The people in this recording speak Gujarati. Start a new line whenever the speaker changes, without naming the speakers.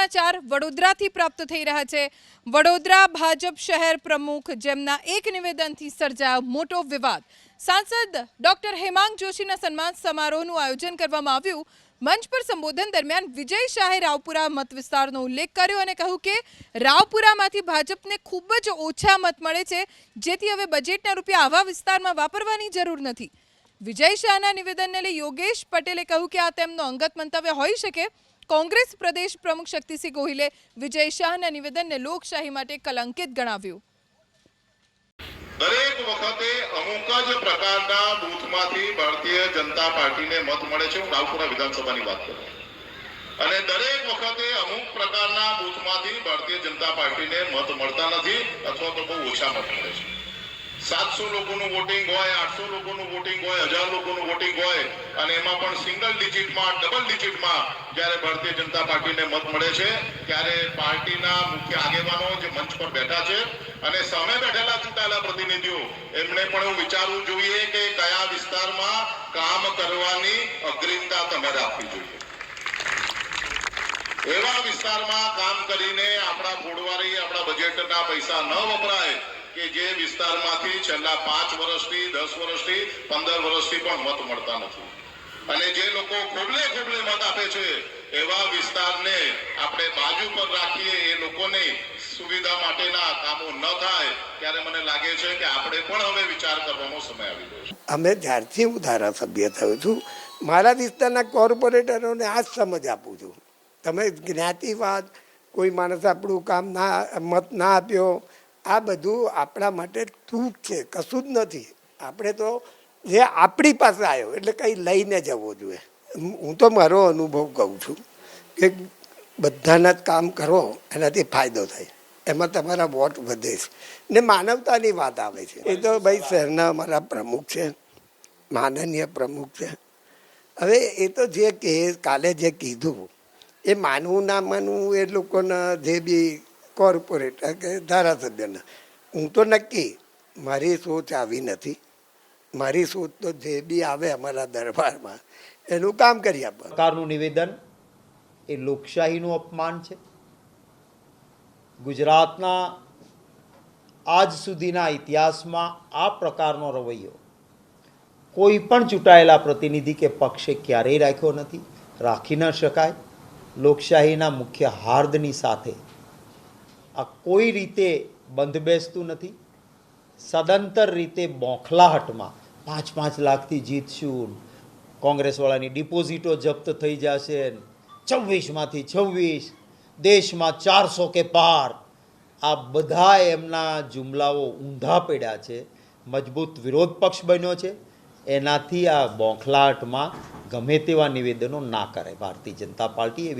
સમાચાર વડોદરાથી પ્રાપ્ત થઈ રહ્યા છે. વડોદરા ભાજપ શહેર પ્રમુખ જેમના એક નિવેદનથી સર્જાયો મોટો વિવાદ. સાંસદ ડોક્ટર હેમાંગ જોશીના સન્માન સમારોહનું આયોજન કરવામાં આવ્યું. મંચ પર સંબોધન દરમિયાન વિજય શાહે રાવપુરા મત વિસ્તારનો ઉલ્લેખ કર્યો અને કહ્યું કે રાવપુરામાંથી ભાજપને ખૂબ જ ઓછા મત મળે છે, જેથી હવે બજેટના રૂપિયા આવા વિસ્તારમાં વાપરવાની જરૂર નથી. વિજય શાહના નિવેદનને લઈ યોગેશ પટેલે કહ્યું કે આ તેમનો અંગત મંતવ્ય હોઈ શકે. કોંગ્રેસ પ્રદેશ પ્રમુખ શક્તિસિંહ ગોહિલે વિજય શાહના નિવેદનને લોકશાહી માટે કલંકિત ગણાવ્યું.
દરેક વખતે અમુક જ પ્રકારના બૂથમાંથી ભારતીય જનતા પાર્ટીને મત મળે છે. હું રાવપુરા વિધાનસભાની વાત કરું અને દરેક વખતે અમુક પ્રકારના બૂથમાંથી ભારતીય જનતા પાર્ટીને મત મળતા નથી અથવા તો બહુ ઓછા મત મળે છે. સાતસો લોકોનું વોટિંગ હોય, આઠસો લોકોનું વોટિંગ હોય, હજાર લોકોનું વોટિંગ હોય અને એમાં પણ સિંગલ ડિજિટમાં, ડબલ ડિજિટમાં જ્યારે ભારતીય જનતા પાર્ટીને મત મળે છે, ત્યારે પાર્ટીના મુખ્ય આગેવાનો જે મંચ પર બેઠા છે અને સામે બેઠેલા ચૂંટાયેલા પ્રતિનિધિઓ, એમને પણ એવું વિચારવું જોઈએ કે કયા વિસ્તારમાં કામ કરવાની અગ્રિમતા તમારે આપવી જોઈએ. એવા વિસ્તારમાં કામ કરીને આપણા ફોડવારી આપણા બજેટના પૈસા ન વપરાય કે જે વિસ્તારમાંથી છેલ્લા પાંચ વર્ષથી, દસ વર્ષથી, પંદર વર્ષથી પણ મત મળતા નથી. અને જે લોકો ખોબલે ખોબલે મત આપે છે, એવા વિસ્તારને આપણે બાજુ પર રાખીએ, એ લોકોને સુવિધા માટેના કામો ન થાય, ત્યારે મને લાગે છે કે આપણે પણ હવે વિચાર કરવાનો સમય આવી ગયો છે.
અમે જ્યારથી હું ધારાસભ્ય થયો છું, મારા વિસ્તારના કોર્પોરેટરોને આ જ સમજ આપું છું. તમે જ્ઞાતિવાદ, કોઈ માણસ આપણું કામ ના, મત ના આપ્યો, આ બધું આપણા માટે તૂટ છે, કશું જ નથી. આપણે તો જે આપણી પાસે આવ્યો, એટલે કંઈ લઈને જવો જોઈએ. હું તો મારો અનુભવ કહું છું કે બધાના જ કામ કરો, એનાથી ફાયદો થાય. એમાં તમારા વોટ વધે છે. ને માનવતાની વાત આવે છે. એ તો ભાઈ શહેરના અમારા પ્રમુખ છે, માનનીય પ્રમુખ છે. હવે એ તો જે કે કાલે જે કીધું, એ માનવું ના માનવું એ લોકોના જે બી કોર્પોરેટર કે ધારાસભ્યના. હું તો નક્કી, મારી સોચ આવી નથી. મારી સોચ તો જે બી આવે અમારા દરબારમાં, એનું કામ કરી આપે
સરકારનું નિવેદન, એ લોકશાહીનું અપમાન છે. ગુજરાતના આજ સુધીના ઇતિહાસમાં આ પ્રકારનો રવૈયો કોઈ પણ ચૂંટાયેલા પ્રતિનિધિ કે પક્ષે ક્યારેય રાખ્યો નથી, રાખી ન શકાય. લોકશાહીના મુખ્ય હાર્દની સાથે આ કોઈ રીતે બંધ બેસતું નથી. સદંતર રીતે બોખલાહટમાં પાંચ પાંચ લાખથી જીતશું. કોંગ્રેસવાળાની ડિપોઝિટો જપ્ત થઈ જશે. છવ્વીસમાંથી છવ્વીસ, દેશમાં ચારસો કે પાર. આ બધા એમના જુમલાઓ ઊંધા પડ્યા છે. મજબૂત વિરોધ પક્ષ બન્યો છે. એનાથી આ બોખલાહટમાં ગમે તેવા નિવેદનો ના કરે ભારતીય જનતા પાર્ટી એવી